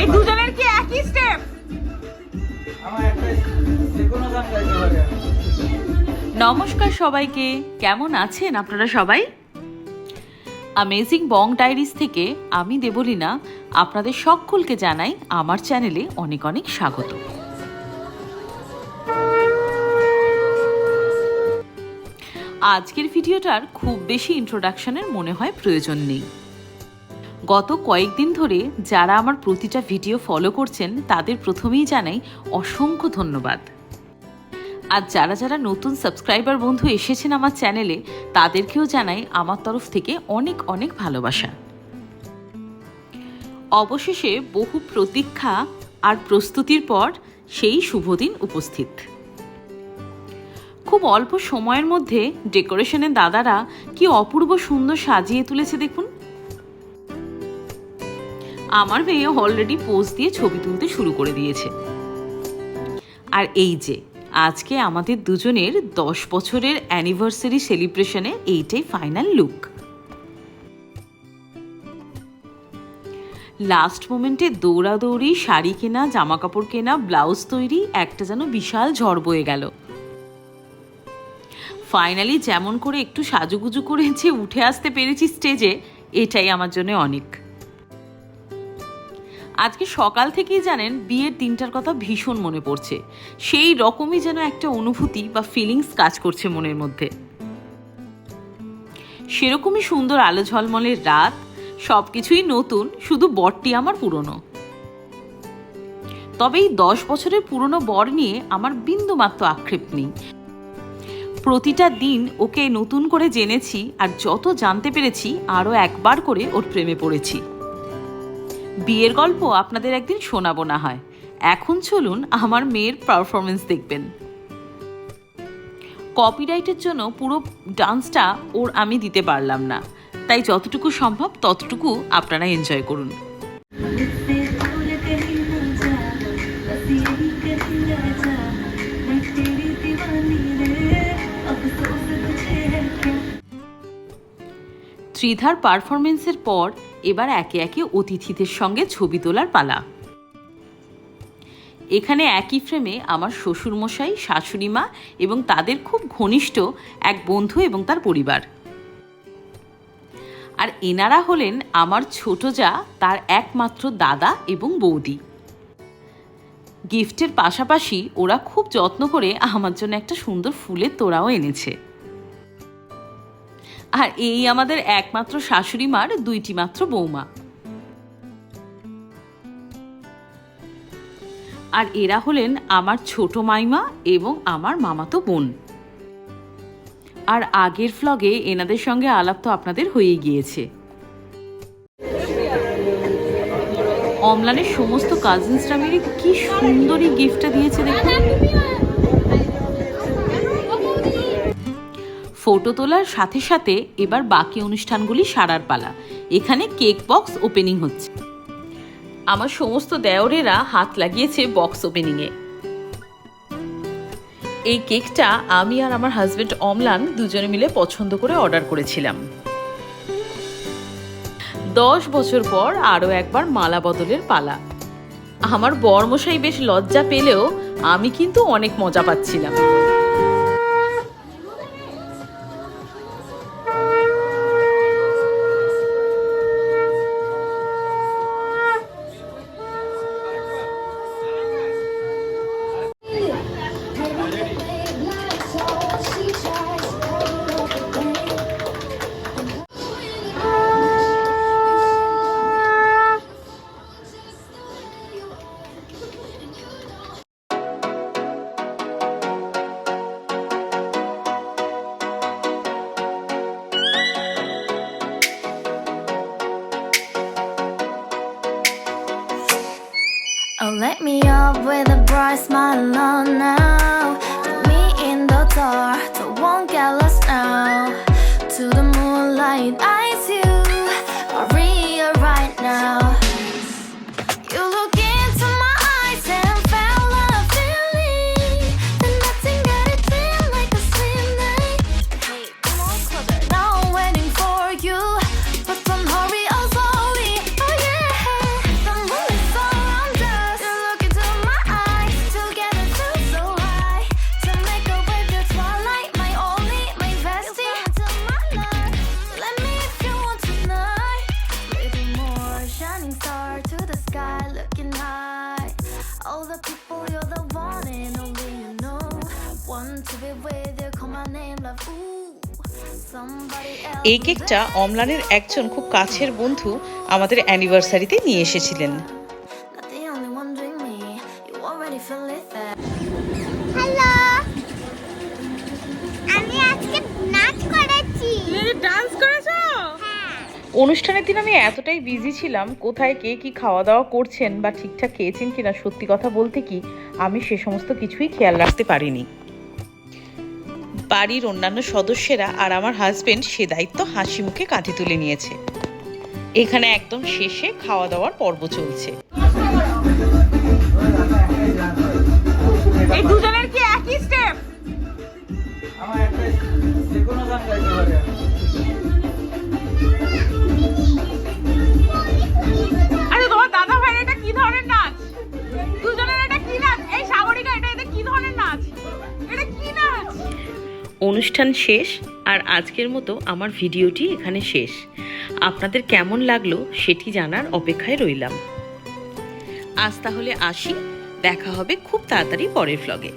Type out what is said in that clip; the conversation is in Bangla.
এই দুজনের কি একই স্টেপ নমস্কার সবাইকে কেমন আছেন আপনারা সবাই? অ্যামেজিং বং ডায়েরিজ থেকে আমি দেবলীনা আপনাদের সকলকে জানাই আমার চ্যানেলে অনেক অনেক স্বাগত। আজকের ভিডিওটার খুব বেশি ইন্ট্রোডাকশনের মনে হয় প্রয়োজন নেই। গত কয়েকদিন ধরে যারা আমার প্রতিটা ভিডিও ফলো করছেন, তাদের প্রথমেই জানাই অসংখ্য ধন্যবাদ। আর যারা যারা নতুন সাবস্ক্রাইবার বন্ধু এসেছেন আমার চ্যানেলে তাদেরকেও জানাই আমার তরফ থেকে অনেক অনেক ভালোবাসা। অবশেষে বহু প্রতীক্ষা আর প্রস্তুতির পর সেই শুভদিন উপস্থিত। খুব অল্প সময়ের মধ্যে ডেকোরেশনের দাদারা কি অপূর্ব সুন্দর সাজিয়ে তুলেছে দেখুন। আমার মেয়ে অলরেডি পোজ দিয়ে ছবি তুলতে শুরু করে দিয়েছে। আর এই যে, আজকে আমাদের দুজনের দশ বছরের অ্যানিভার্সারি সেলিব্রেশনে এইটাই ফাইনাল লুক লাস্ট মোমেন্টে দৌড়াদৌড়ি, শাড়ি কেনা জামা কাপড় কেনা ব্লাউজ তৈরি, একটা যেন বিশাল ঝড় বয়ে গেল। ফাইনালি যেমন করে একটু সাজুগুজু করে যে উঠে আসতে পেরেছি স্টেজে এটাই আমার জন্য অনেক। আজকে সকাল থেকেই জানেন, বিয়ের দিনটার কথা ভীষণ মনে পড়ছে। সেই রকমই যেন একটা অনুভূতি বা ফিলিংস কাজ করছে মনের মধ্যে। সেরকমই সুন্দর আলো ঝলমলের রাত সব কিছুই নতুন, শুধু বরটি আমার পুরনো। তবে এই দশ বছরের পুরনো বর নিয়ে আমার বিন্দুমাত্র আক্ষেপ নেই। প্রতিটা দিন ওকে নতুন করে জেনেছি আর যত জানতে পেরেছি, আরও একবার করে ওর প্রেমে পড়েছি। বিয়ের গল্প আপনাদের একদিন শোনাবো না হয়। এখন চলুন আমার মেয়ের পারফরমেন্স দেখবেন। কপিরাইটের জন্য পুরো ডান্সটা ওর আমি দিতে পারলাম না। তাই যতটুকু সম্ভব ততটুকু আপনারা এনজয় করুন। ত্রিধার পারফরমেন্সের পর এবার একে একে অতিথিদের সঙ্গে ছবি তোলার পালা। এখানে একই ফ্রেমে আমার শ্বশুরমশাই, শাশুড়ি মা এবং তাদের খুব ঘনিষ্ঠ এক বন্ধু এবং তার পরিবার। আর এনারা হলেন আমার ছোট যা, তার একমাত্র দাদা এবং বৌদি। গিফটের পাশাপাশি ওরা খুব যত্ন করে আমার জন্য একটা সুন্দর ফুলের তোড়াও এনেছে। আর এই আমাদের একমাত্র শাশুড়ি মার দুইটি মাত্র বৌমা। আর এরা হলেন আমার ছোট মাইমা এবং আমার মামাতো বোন। আর আগের ফ্লগে এনাদের সঙ্গে আলাপ তো আপনাদের হয়ে গিয়েছে। অমলানের সমস্ত কাজিনসরা মিলে কি সুন্দরী গিফটটা দিয়েছে দেখুন। ফটো তোলার সাথে সাথে এবার বাকি অনুষ্ঠানগুলি সারার পালা। এখানে কেক বক্স ওপেনিং হচ্ছে। আমার সমস্ত দেওরেরা হাত লাগিয়েছে বক্স ওপেনিংয়ে এই কেকটা আমি আর আমার হাজবেন্ড অমলান দুজনে মিলে পছন্দ করে অর্ডার করেছিলাম। দশ বছর পর আরও একবার মালা বদলের পালা। আমার বর্মশাই বেশ লজ্জা পেলেও আমি কিন্তু অনেক মজা পাচ্ছিলাম। Let me up with a bright smile on now. Put me in the dark, so won't get lost now. To the moonlight, eyes you, Maria, right now. এই কেকটা অমলানের একজন খুব কাছের বন্ধু আমাদের অ্যানিভার্সারিতে নিয়ে এসেছিলেন। হ্যাঁ। অনুষ্ঠানের দিন আমি এতটাই বিজি ছিলাম কোথায় কে কি খাওয়া দাওয়া করছেন বা ঠিকঠাক খেয়েছেন কিনা সত্যি কথা বলতে কি আমি সে সমস্ত কিছুই খেয়াল রাখতে পারিনি। বাড়ির অন্যান্য সদস্যেরা আর আমার হাজবেন্ড সে দায়িত্ব হাসি মুখে কাঁধে তুলে নিয়েছে। এখানে একদম শেষে খাওয়া দাওয়ার পর্ব চলছে। এই দুজনের কি একই স্টেপ আমার একটা যে কোনো গান গাইতে পারে। অনুষ্ঠান শেষ আর আজকের মতো আমার ভিডিওটি এখানে শেষ। আপনাদের কেমন লাগল সেটি জানার অপেক্ষায় রইলাম। আজ তাহলে আসি। দেখা হবে খুব তাড়াতাড়ি পরের ভ্লগে